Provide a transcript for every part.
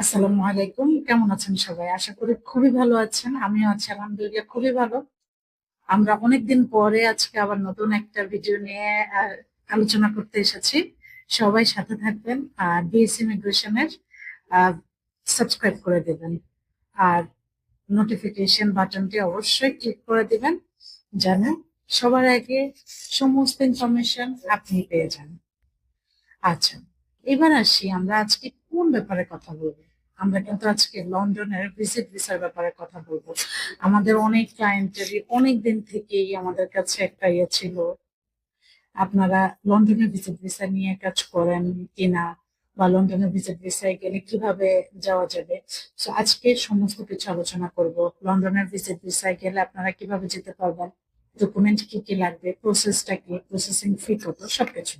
আসসালামু আলাইকুম। কেমন আছেন সবাই? আশা করি খুবই ভালো আছেন। আমিও আছি, আলহামদুলিল্লাহ, খুবই ভালো। আমরা অনেকদিন পরে আজকে আবার নতুন একটা ভিডিও নিয়ে আলোচনা করতে এসেছি। সবাই সাথে থাকবেন আর বিএস ইমিগ্রেশনের সাবস্ক্রাইব করে দেবেন। আর নোটিফিকেশন বাটনটি অবশ্যই ক্লিক করে দিবেন, যেন সবার আগে সমস্ত ইনফরমেশন আপনি পেয়ে যান। আচ্ছা এবার আসি। আমরা আজকে কোন ব্যাপারে কথা বলব? আমরা কিন্তু আজকে লন্ডনের ভিজিট ভিসার ব্যাপারে কথা বলব। আমাদের অনেক ক্লায়েন্টেরই অনেক দিন থেকেই আমাদের কাছে একটা ইয়ে ছিল। আপনারা লন্ডনের ভিজিট ভিসা নিয়ে কাজ করেন কিনা বা লন্ডনে ভিজিট ভিসায় গেলে কীভাবে যাওয়া যাবে? তো আজকে সমস্ত কিছু আলোচনা করব। লন্ডনের ভিজিট ভিসায় গেলে আপনারা কীভাবে যেতে পারবেন? ডকুমেন্ট কি কি লাগবে? প্রসেসটা কি? প্রসেসিং ফি কত? সবকিছু।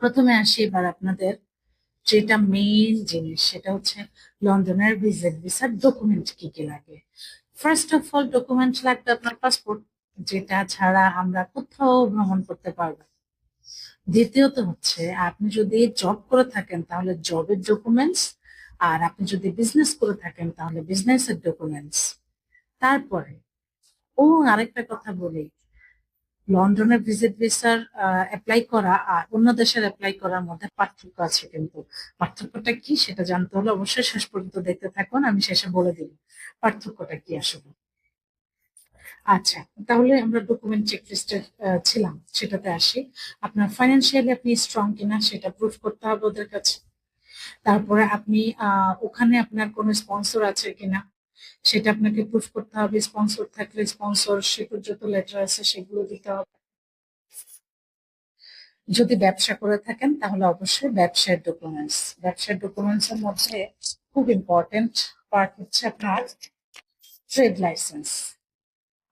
প্রথমে আসি এবার আপনাদের। যেটা মেইন জিনিস সেটা হচ্ছে লন্ডনের ভিজিট ভিসার ডকুমেন্ট কি কি লাগে? ফার্স্ট অফ অল ডকুমেন্ট লাগবে আপনার পাসপোর্ট যেটা ছাড়া আমরা কোথাও ভ্রমণ করতে পারব দ্বিতীয়ত হচ্ছে, আপনি যদি জব করে থাকেন, তাহলে জবের ডকুমেন্টস আর আপনি যদি বিজনেস করে থাকেন, তাহলে বিজনেসের ডকুমেন্টস তারপরে, ও আরেকটা কথা বলি লন্ডনের ভিজিট ভিসার অ্যাপ্লাই করা আর অন্য দেশের অ্যাপ্লাই করার মধ্যে পার্থক্য আছে কিন্তু। পার্থক্যটা কি সেটা জানতে হলে অবশ্যই শেষ পর্যন্ত দেখতে থাকুন, আমি শেষে বলে দিব পার্থক্যটা কি আসলে। আচ্ছা তাহলে আমরা ডকুমেন্ট চেকলিস্টে ছিলাম, সেটাতে আসি। আপনার ফাইন্যান্সিয়ালি আপনি স্ট্রং কিনা সেটা প্রুফ করতে হবে ওদের কাছে। তারপরে আপনি ওখানে আপনার কোনো স্পন্সর আছে কিনা? সেটা আপনাকে প্রুফ করতে হবে স্পন্সর থাকলে স্পন্সরশিপের যত লেটার আছে সেগুলো দিতে হবে। যদি ব্যবসা করে থাকেন তাহলে অবশ্যই ব্যবসার ডকুমেন্টস ব্যবসার ডকুমেন্টস এর মধ্যে খুব ইম্পর্টেন্ট পার্ট হচ্ছে আপনার ট্রেড লাইসেন্স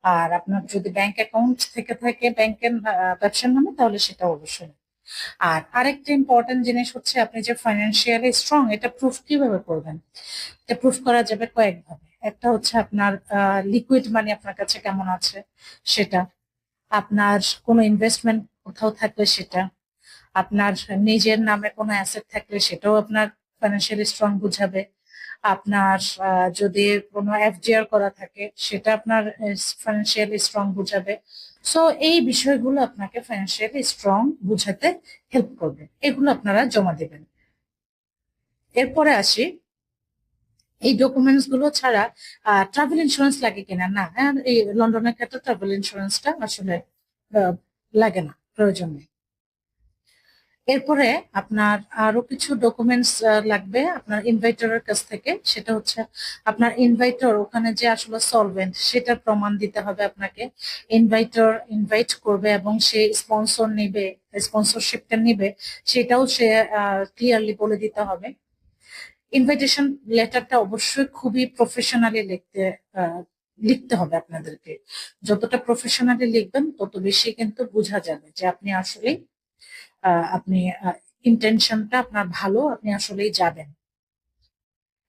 আর আপনার যদি ব্যাংক অ্যাকাউন্ট থেকে থাকে ব্যাংকের ব্যবসার নামে তাহলে সেটা অবশ্যই। আর আরেকটা ইম্পর্টেন্ট জিনিস হচ্ছে আপনি যে ফাইন্যান্সিয়ালি স্ট্রং এটা প্রুফ কীভাবে করবেন? এটা প্রুফ করা যাবে কয়েকভাবে। একটা হচ্ছে আপনার লিকুইড মানি আপনার কাছে কেমন আছে সেটা। আপনার কোনো ইনভেস্টমেন্ট কোথাও থাকলে সেটা। আপনার নিজের নামে কোনো অ্যাসেট থাকলে সেটাও আপনার ফাইন্যান্সিয়ালি স্ট্রং বুঝাবে। আপনার যদি কোনো এফডিআর করা থাকে সেটা আপনার ফাইন্যান্সিয়ালি স্ট্রং বুঝাবে। সো এই বিষয়গুলো আপনাকে ফাইন্যান্সিয়ালি স্ট্রং বুঝাতে হেল্প করবে। এগুলো আপনারা জমা দেবেন। এরপরে আসি এই ডকুমেন্টসগুলো ছাড়া ট্রাভেল ইন্স্যুরেন্স লাগে কিনা? না হ্যাঁ, এই লন্ডনের ক্ষেত্রে ট্রাভেল ইন্স্যুরেন্সটা আসলে লাগে না প্রয়োজন নেই। এরপরে আপনার আরও কিছু ডকুমেন্টস লাগবে আপনার ইনভাইটরের কাছ থেকে। সেটা হচ্ছে আপনার ইনভাইটর ওখানে যে আসলে সলভেন্ট সেটার প্রমাণ দিতে হবে আপনাকে। ইনভাইটর ইনভাইট করবে এবং সে স্পন্সর নিবে স্পন্সরশিপটা নেবে সেটাও সে ক্লিয়ারলি বলে দিতে হবে। ইনভাইটেশন লেটারটা অবশ্যই খুবই প্রফেশনালি লিখতে লিখতে হবে আপনাদেরকে। যতটা প্রফেশনালি লিখবেন, তত বেশি কিন্তু বোঝা যাবে যে আপনি আসলে আপনি ইন্টেনশনটা আপনার ভালো, আপনি আসলেই যাবেন।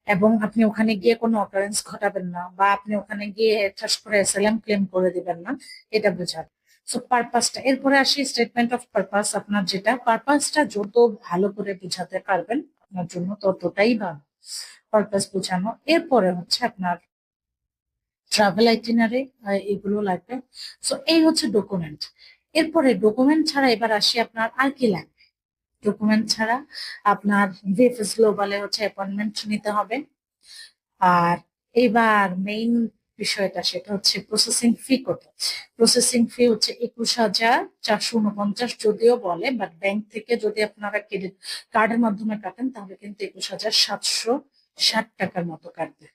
এবং আপনি ওখানে গিয়ে কোনো অকারেন্স ঘটাবেন না, বা আপনি ওখানে গিয়ে ঠাস করে এসএলএম ক্লেম করে দিবেন না, এটা বোঝাবে সো পারপাসটা এরপরে আসি স্টেটমেন্ট অফ পারপাস আপনার যেটা পারপাসটা যত ভালো করে বোঝাতে পারবেন আপনার জন্য ততটাই ভালো। পারপাস বোঝানো। এরপরে হচ্ছে আপনার ট্রাভেল আইটিনারি এগুলো লাগবে। সো এই হচ্ছে ডকুমেন্ট এরপরে ডকুমেন্ট ছাড়া এবার আসি আপনার আর কি লাগবে? ডকুমেন্ট ছাড়া আপনার ভিএফএস গ্লোবালে হচ্ছে অ্যাপয়েন্টমেন্ট নিতে হবে। আর এবার মেইন বিষয়টা সেটা হচ্ছে প্রসেসিং ফি কত প্রসেসিং ফি হচ্ছে একুশ হাজার চারশো উনপঞ্চাশ যদিও বলে বাট ব্যাংক থেকে যদি আপনারা ক্রেডিট কার্ডের মাধ্যমে কাটেন, তাহলে কিন্তু একুশ হাজার সাতশো ষাট টাকার মতো কাটবে।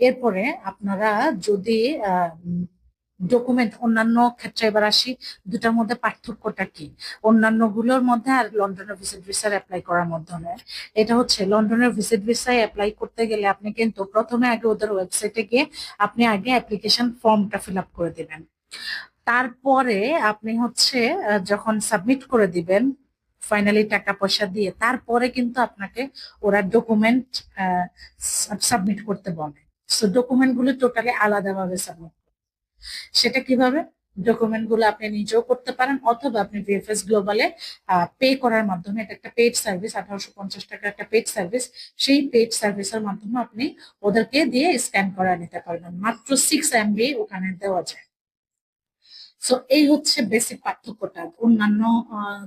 এরপরে আপনারা যদি ডকুমেন্ট অন্যান্য ক্ষেত্রে এবার আসি, দুটার মধ্যে পার্থক্যটা কি? অন্যান্যগুলোর মধ্যে আর লন্ডনের ভিজিট ভিসার অ্যাপ্লাই করার মাধ্যমে। এটা হচ্ছে লন্ডনের ভিজিট ভিসায় অ্যাপ্লাই করতে গেলে আপনি কিন্তু প্রথমে আগে ওদের ওয়েবসাইটে গিয়ে আপনি আগে অ্যাপ্লিকেশন ফর্মটা ফিল আপ করে দিবেন। তারপরে আপনি হচ্ছে যখন সাবমিট করে দিবেন ফাইনালি টাকা পয়সা দিয়ে, তারপরে কিন্তু আপনাকে ওরা ডকুমেন্ট সাবমিট করতে বলে। সো ডকুমেন্টগুলো টোটালি আলাদাভাবে সাবমিট সেটা কীভাবে? ডকুমেন্টগুলো আপনি নিজেও করতে পারেন অথবা আপনি ভিএফএস গ্লোবালে পে করার মাধ্যমে, এটা একটা পেড সার্ভিস আঠারোশো পঞ্চাশ টাকা একটা পেড সার্ভিস সেই পেড সার্ভিসের মাধ্যমে আপনি ওদেরকে দিয়ে স্ক্যান করা নিতে পারবেন। মাত্র সিক্স এমবি ওখানে দেওয়া যায়। সো এই হচ্ছে বেসিক পার্থক্যটা। অন্যান্য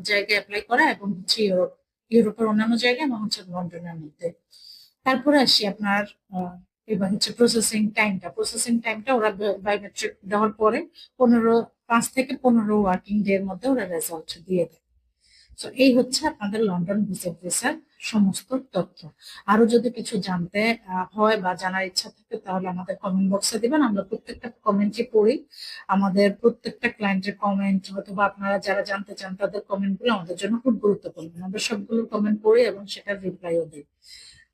জায়গায় অ্যাপ্লাই করা এবং হচ্ছে ইউরোপ ইউরোপের অন্যান্য জায়গায় এবং হচ্ছে লন্ডনের মধ্যে। তারপরে আসি আপনার এবার হচ্ছে প্রসেসিং টাইমটা প্রসেসিং টাইমটা ওরা বায়োমেট্রিক দেওয়ার পরে পনেরো, পাঁচ থেকে পনেরো ওয়ার্কিং ডে এর মধ্যে ওরা রেজাল্ট দিয়ে দেয়। তো এই হচ্ছে আপনাদের লন্ডন ভিজিট ভিসার সমস্ত তথ্য। আরও যদি কিছু জানতে হয় বা জানার ইচ্ছা থাকে তাহলে আমাদের কমেন্ট বক্সে দিবেন। আমরা প্রত্যেকটা কমেন্টই পড়ি। আমাদের প্রত্যেকটা ক্লায়েন্টের কমেন্ট অথবা আপনারা যারা জানতে চান তাদের কমেন্টগুলো আমাদের জন্য খুব গুরুত্বপূর্ণ। আমরা সবগুলো কমেন্ট পড়ি এবং সেটার রিপ্লাইও দিই।